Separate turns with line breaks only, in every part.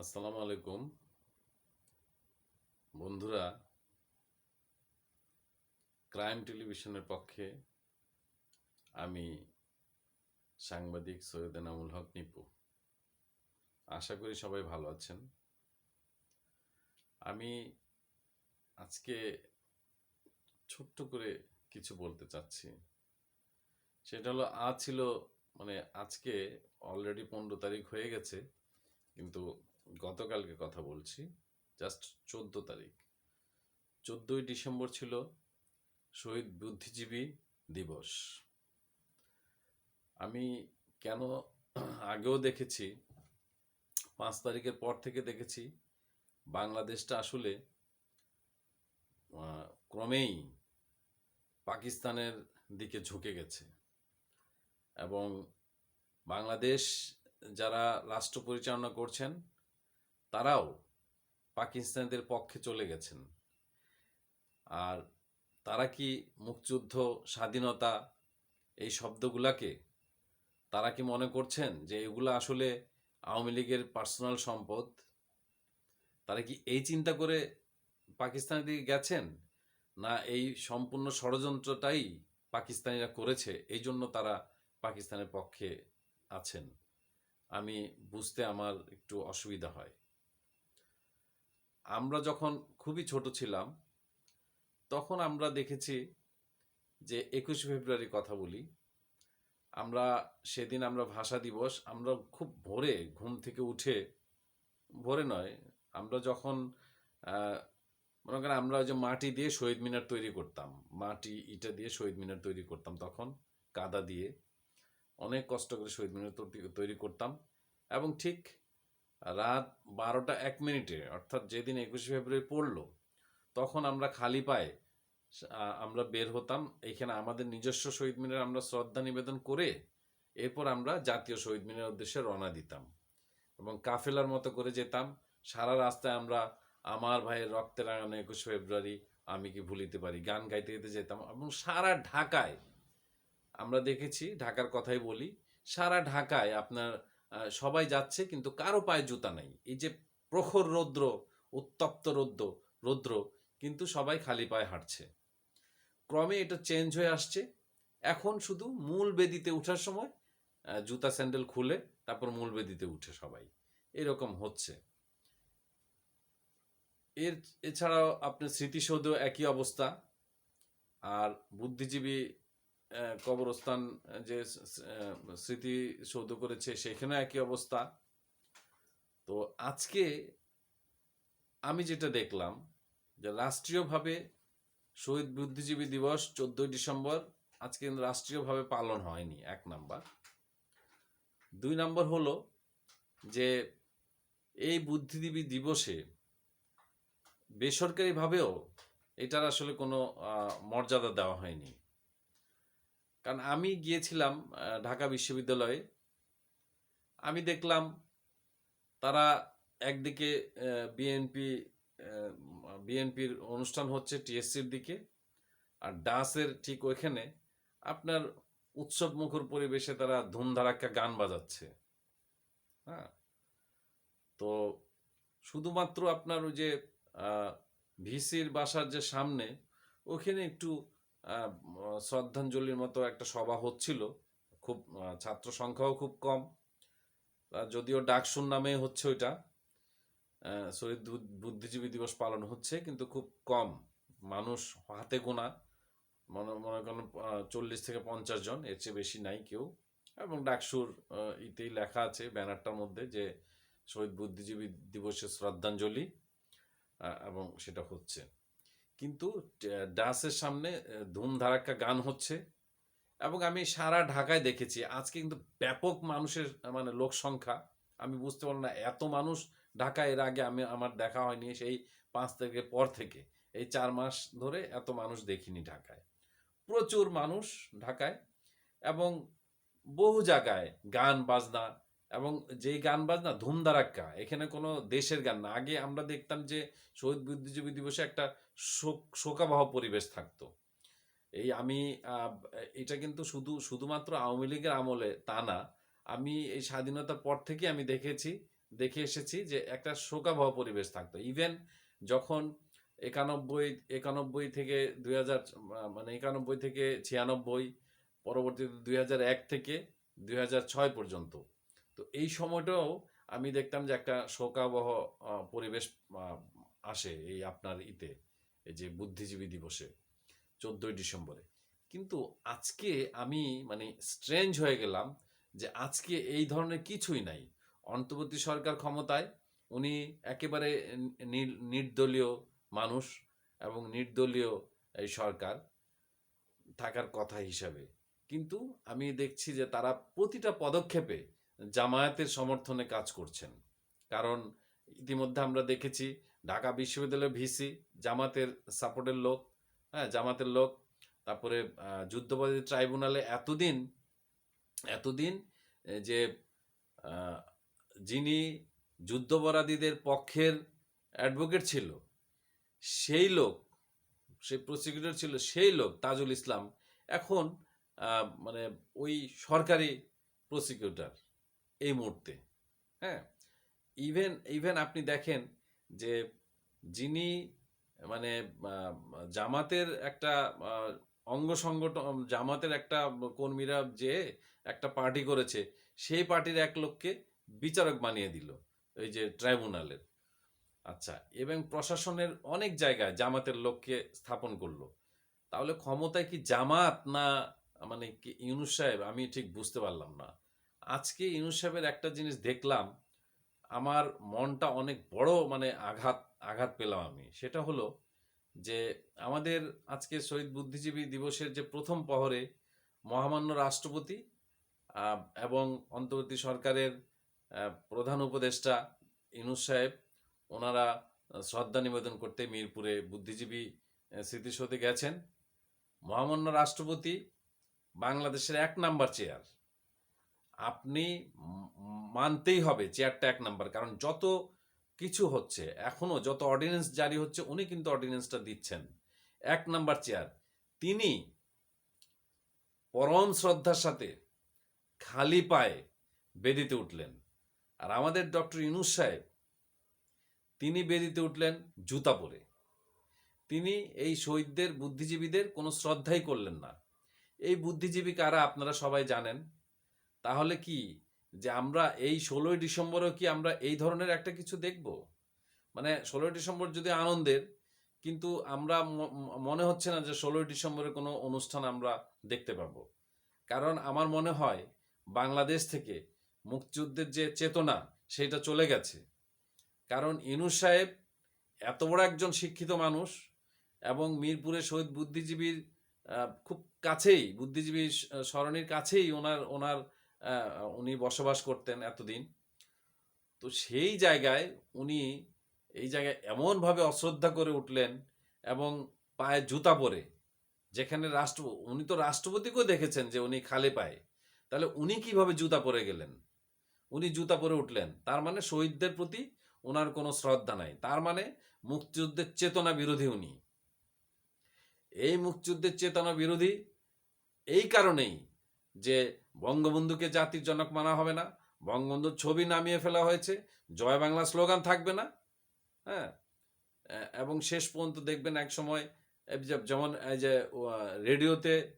আসসালামু আলাইকুম। বন্ধুরা, ক্রাইম টেলিভিশনের পক্ষে আমি সাংবাদিক সৈয়দ এনামুল হক নিপু। আশা করি সবাই ভালো আছেন। আমি আজকে ছোট্ট করে কিছু বলতে চাচ্ছি। সেটা হলো, আজ ছিল মানে আজকে অলরেডি পনেরো তারিখ হয়ে গেছে, কিন্তু গতকালকে কথা বলছি জাস্ট চোদ্দ তারিখ। চোদ্দই ডিসেম্বর ছিল শহীদ বুদ্ধিজীবী দিবস। আমি কেন আগেও দেখেছি, পাঁচ তারিখের পর থেকে দেখেছি, বাংলাদেশটা আসলে ক্রমেই পাকিস্তানের দিকে ঝুঁকে গেছে। এবং বাংলাদেশ যারা রাষ্ট্র পরিচালনা করছেন তারাও পাকিস্তানিদের পক্ষে চলে গেছেন। আর তারা কি মুক্তিযুদ্ধ, স্বাধীনতা এই শব্দগুলাকে তারা কি মনে করছেন যে এগুলো আসলে আওয়ামী লীগের পার্সোনাল সম্পদ? তারা কি এই চিন্তা করে পাকিস্তানের দিকে গেছেন? না এই সম্পূর্ণ ষড়যন্ত্রটাই পাকিস্তানিরা করেছে, এই জন্য তারা পাকিস্তানের পক্ষে আছেন? আমি বুঝতে আমার একটু অসুবিধা হয়। আমরা যখন খুবই ছোট ছিলাম, তখন আমরা দেখেছি যে একুশে ফেব্রুয়ারি কথা বলি। আমরা সেদিন আমরা ভাষা দিবস, আমরা খুব ভোরে ঘুম থেকে উঠে, ভোরে নয়, আমরা যখন মনে করেন আমরা যে মাটি দিয়ে শহীদ মিনার তৈরি করতাম, মাটি, ইটা দিয়ে শহীদ মিনার তৈরি করতাম তখন, কাদা দিয়ে, অনেক কষ্ট করে শহীদ মিনার তৈরি করতাম এবং ঠিক রাত বারোটা এক মিনিটে, অর্থাৎ যেদিন একুশে ফেব্রুয়ারি পড়ল, তখন আমরা খালি পায়ে আমরা বের হতাম। এখানে আমাদের নিজস্ব শহীদ মিনার আমরা শ্রদ্ধা নিবেদন করে, এরপর আমরা জাতীয় শহীদ মিনার উদ্দেশ্যে রওনা দিতাম এবং কাফেলার মতো করে যেতাম। সারা রাস্তায় আমরা, আমার ভাইয়ের রক্তে রাঙানো একুশে ফেব্রুয়ারি, আমি কি ভুলিতে পারি? গান গাইতে গাইতে যেতাম এবং সারা ঢাকায় আমরা দেখেছি, ঢাকার কথাই বলি, সারা ঢাকায় আপনার সবাই যাচ্ছে, কিন্তু কারও পায়ে জুতা নাই। এই যে প্রখর রৌদ্র, উত্তপ্ত রৌদ্র রৌদ্র, কিন্তু সবাই খালি পায়ে হাঁটছে। ক্রমে এটা চেঞ্জ হয়ে আসছে। এখন শুধু মূল বেদিতে ওঠার সময় জুতা স্যান্ডেল খুলে তারপর মূল বেদিতে উঠে সবাই। এরকম হচ্ছে। এর, এছাড়াও আপনার স্মৃতিসৌধ একই অবস্থা। আর বুদ্ধিজীবী কবরস্থান যে স্মৃতি সৌধ করেছে, সেখানেও একই অবস্থা। তো আজকে আমি যেটা দেখলাম, যে রাষ্ট্রীয়ভাবে শহীদ বুদ্ধিজীবী দিবস চোদ্দই ডিসেম্বর আজকে রাষ্ট্রীয়ভাবে পালন হয়নি, এক নাম্বার। দুই নাম্বার হলো যে এই বুদ্ধিজীবী দিবসে বেসরকারিভাবেও এটার আসলে কোনো মর্যাদা দেওয়া হয়নি। কারণ আমি গিয়েছিলাম ঢাকা বিশ্ববিদ্যালয়ে। আমি দেখলাম তারা একদিকে বিএনপি বিএনপির অনুষ্ঠান হচ্ছে টিএসসির দিকে, আর ডান্সের ঠিক ওইখানে আপনার উৎসব মুখর পরিবেশে তারা ধুমধারাক্কা গান বাজাচ্ছে। হ্যাঁ? তো শুধুমাত্র আপনার ওই যে ভিসির বাসার যে সামনে ওখানে একটু শ্রদ্ধাঞ্জলির মতো একটা সভা হচ্ছিল। খুব ছাত্র সংখ্যাও খুব কম। যদিও ডাকসুর নামে হচ্ছে ওইটা শহীদ বুদ্ধিজীবী দিবস পালন হচ্ছে, কিন্তু খুব কম। মানুষ হাতে গোনা, মনে মনে করেন চল্লিশ থেকে পঞ্চাশ জন, এর চেয়ে বেশি নাই কেউ। এবং ডাকসুর ইতেই লেখা আছে ব্যানারটার মধ্যে যে শহীদ বুদ্ধিজীবী দিবসের শ্রদ্ধাঞ্জলি এবং সেটা হচ্ছে। কিন্তু ডাসের সামনে ধুমধারাক্কা গান হচ্ছে। এবং আমি সারা ঢাকায় দেখেছি, আজকে কিন্তু ব্যাপক মানুষের মানে লোক সংখ্যা। আমি বুঝতে পারলাম না, এত মানুষ ঢাকায় এর আগে আমি, আমার দেখা হয়নি সেই পাঁচ তারিখের পর থেকে। এই চার মাস ধরে এত মানুষ দেখিনি ঢাকায়। প্রচুর মানুষ ঢাকায় এবং বহু জায়গায় গান, বাজনা এবং যেই গান বাজনা ধুমধারাক্কা, এখানে কোনো দেশের গান না। আগে আমরা দেখতাম যে শহীদ বুদ্ধিজীবী দিবসে একটা শোক, শোকাবহ পরিবেশ থাকতো। এই আমি এটা কিন্তু শুধু, শুধুমাত্র আওয়ামী লীগের আমলে তা না। আমি এই স্বাধীনতার পর থেকে আমি দেখেছি, দেখে এসেছি যে একটা শোকাবহ পরিবেশ থাকতো। ইভেন যখন একানব্বই একানব্বই থেকে দুই হাজার মানে একানব্বই থেকে ছিয়ানব্বই, পরবর্তীতে দুই হাজার এক থেকে দুই হাজার ছয় পর্যন্ত তো এই সময়টাও আমি দেখতাম যে একটা শোকাবহ পরিবেশ আসে এই আপনার ইতে, এই যে বুদ্ধিজীবী দিবসে, চোদ্দই ডিসেম্বরে। কিন্তু আজকে আমি মানে স্ট্রেঞ্জ হয়ে গেলাম যে আজকে এই ধরনের কিছুই নাই। অন্তর্বর্তী সরকার ক্ষমতায়, উনি একেবারে নির্দলীয় মানুষ এবং নির্দলীয় এই সরকার থাকার কথা হিসাবে। কিন্তু আমি দেখছি যে তারা প্রতিটা পদক্ষেপে জামায়াতের সমর্থনে কাজ করছেন। কারণ ইতিমধ্যে আমরা দেখেছি, ঢাকা বিশ্ববিদ্যালয়ের ভিসি জামাতের সাপোর্টের লোক হ্যাঁ জামাতের লোক, তারপরে যুদ্ধবাদী ট্রাইব্যুনালে এতদিন এতদিন যে যিনি যুদ্ধপরাধীদের পক্ষের অ্যাডভোকেট ছিল, সেই লোক, সেই প্রসিকিউটর ছিল, সেই লোক, তাজুল ইসলাম, এখন মানে ওই সরকারি প্রসিকিউটর। এই মুহূর্তে। হ্যাঁ? ইভেন ইভেন আপনি দেখেন যে যিনি মানে জামাতের একটা অঙ্গ সংগঠন, জামাতের একটা কর্মীরা যে একটা পার্টি করেছে, সেই পার্টির এক লোককে বিচারক বানিয়ে দিল ওই যে ট্রাইব্যুনালের। আচ্ছা এবং প্রশাসনের অনেক জায়গায় জামাতের লোককে স্থাপন করল। তাহলে ক্ষমতায় কি জামাত না মানে কি ইউনুস সাহেব? আমি ঠিক বুঝতে পারলাম না। আজকে ইউনুস সাহেবের একটা জিনিস দেখলাম, আমার মনটা অনেক বড় মানে আঘাত আঘাত পেলাম আমি। সেটা হলো যে আমাদের আজকে শহীদ বুদ্ধিজীবী দিবসের যে প্রথম প্রহরে মহামান্য রাষ্ট্রপতি এবং অন্তর্বর্তী সরকারের প্রধান উপদেষ্টা ইনুস সাহেব, ওনারা শ্রদ্ধা নিবেদন করতে মিরপুরে বুদ্ধিজীবী স্মৃতিসৌধে গেছেন। মহামান্য রাষ্ট্রপতি বাংলাদেশের এক নাম্বার চেয়ার। আপনি মানতেই হবে চেয়ারটা এক নাম্বার কারণ যত কিছু হচ্ছে, এখনও যত অর্ডিন্যান্স জারি হচ্ছে, উনি কিন্তু অর্ডিন্যান্সটা দিচ্ছেন। এক নাম্বার চেয়ার তিনি পরম শ্রদ্ধার সাথে খালি পায়ে বেদিতে উঠলেন। আর আমাদের ডক্টর ইনুস সাহেব, তিনি বেদিতে উঠলেন জুতা পরে। তিনি এই শহীদদের, বুদ্ধিজীবীদের কোনো শ্রদ্ধাই করলেন না। এই বুদ্ধিজীবী কারা আপনারা সবাই জানেন। তাহলে কি যে আমরা এই ষোলোই ডিসেম্বরেও কি আমরা এই ধরনের একটা কিছু দেখব? মানে ষোলোই ডিসেম্বর যদি আনন্দের, কিন্তু আমরা মনে হচ্ছে না যে ষোলোই ডিসেম্বরে কোনো অনুষ্ঠান আমরা দেখতে পাবো। কারণ আমার মনে হয় বাংলাদেশ থেকে মুক্তিযুদ্ধের যে চেতনা সেটা চলে গেছে। কারণ ইনুস সাহেব এত বড় একজন শিক্ষিত মানুষ এবং মিরপুরে শহীদ বুদ্ধিজীবীর খুব কাছেই বুদ্ধিজীবী সরণির কাছেই ওনার ওনার উনি বসবাস করতেন এতদিন। তো সেই জায়গায় উনি এই জায়গায় এমনভাবে অশ্রদ্ধা করে উঠলেন এবং পায়ে জুতা পরে, যেখানে রাষ্ট্র, উনি তো রাষ্ট্রপতিকেও দেখেছেন যে উনি খালি পায়ে। তাহলে উনি কীভাবে জুতা পরে গেলেন? উনি জুতা পরে উঠলেন, তার মানে শহীদদের প্রতি ওনার কোনো শ্রদ্ধা নাই, তার মানে মুক্তিযুদ্ধের চেতনা বিরোধী উনি। এই মুক্তিযুদ্ধের চেতনা বিরোধী, এই কারণেই যে বঙ্গবন্ধুকে জাতির জনক মানা হবে না, বঙ্গবন্ধুর ছবি নামিয়ে ফেলা হয়েছে, জয় বাংলা স্লোগান থাকবে না হ্যাঁ? এবং শেষ পর্যন্ত দেখবেন এক সময় যেমন যে রেডিওতে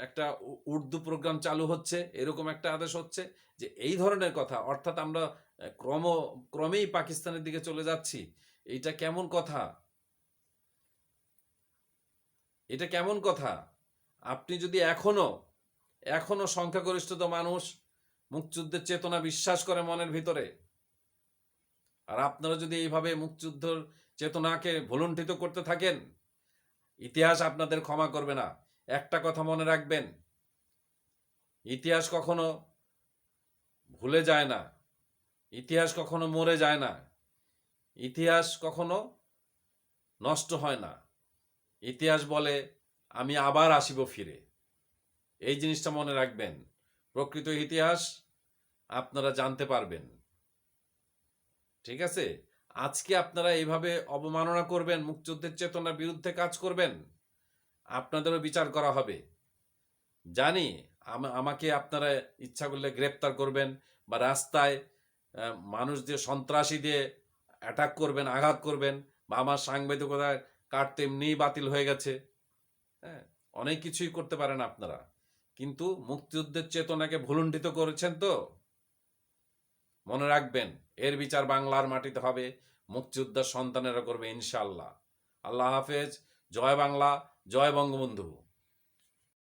একটা- উর্দু প্রোগ্রাম চালু হচ্ছে, এরকম একটা আদেশ হচ্ছে যে এই ধরনের কথা, অর্থাৎ আমরা ক্রম, ক্রমেই পাকিস্তানের দিকে চলে যাচ্ছি, এইটা কেমন কথা? এটা কেমন কথা? আপনি যদি এখনও এখনও সংখ্যাগরিষ্ঠত মানুষ। মুক্তিযুদ্ধের চেতনা বিশ্বাস করে মনের ভিতরে। আর আপনারা যদি এইভাবে মুক্তিযুদ্ধের চেতনাকে ভুলুণ্ঠিত করতে থাকেন, ইতিহাস আপনাদের ক্ষমা করবে না। একটা কথা মনে রাখবেন, ইতিহাস কখনো ভুলে যায় না। ইতিহাস কখনো মরে যায় না। ইতিহাস কখনো নষ্ট হয় না। ইতিহাস বলে, আমি আবার আসিব ফিরে। এই জিনিসটা মনে রাখবেন। প্রকৃত ইতিহাস আপনারা জানতে পারবেন। ঠিক আছে? আজকে আপনারা এইভাবে অবমাননা করবেন, মুক্তিযুদ্ধের চেতনার বিরুদ্ধে কাজ করবেন, আপনাদেরও বিচার করা হবে। জানি আমাকে আপনারা ইচ্ছা করলে গ্রেপ্তার করবেন বা রাস্তায় মানুষ দিয়ে, সন্ত্রাসী দিয়ে অ্যাটাক করবেন, আঘাত করবেন বা আমার সাংবাদিকতার কাটতে এমনিই বাতিল হয়ে গেছে। হ্যাঁ অনেক কিছুই করতে পারেন আপনারা। কিন্তু মুক্তিযুদ্ধের চেতনাকে ভুলুণ্ঠিত করেছেন তো? মনে রাখবেন, এর বিচার বাংলার মাটিতে হবে, মুক্তিযুদ্ধের সন্তানেরা করবে ইনশাল্লাহ আল্লাহ হাফেজ, জয় বাংলা, জয় বঙ্গবন্ধু।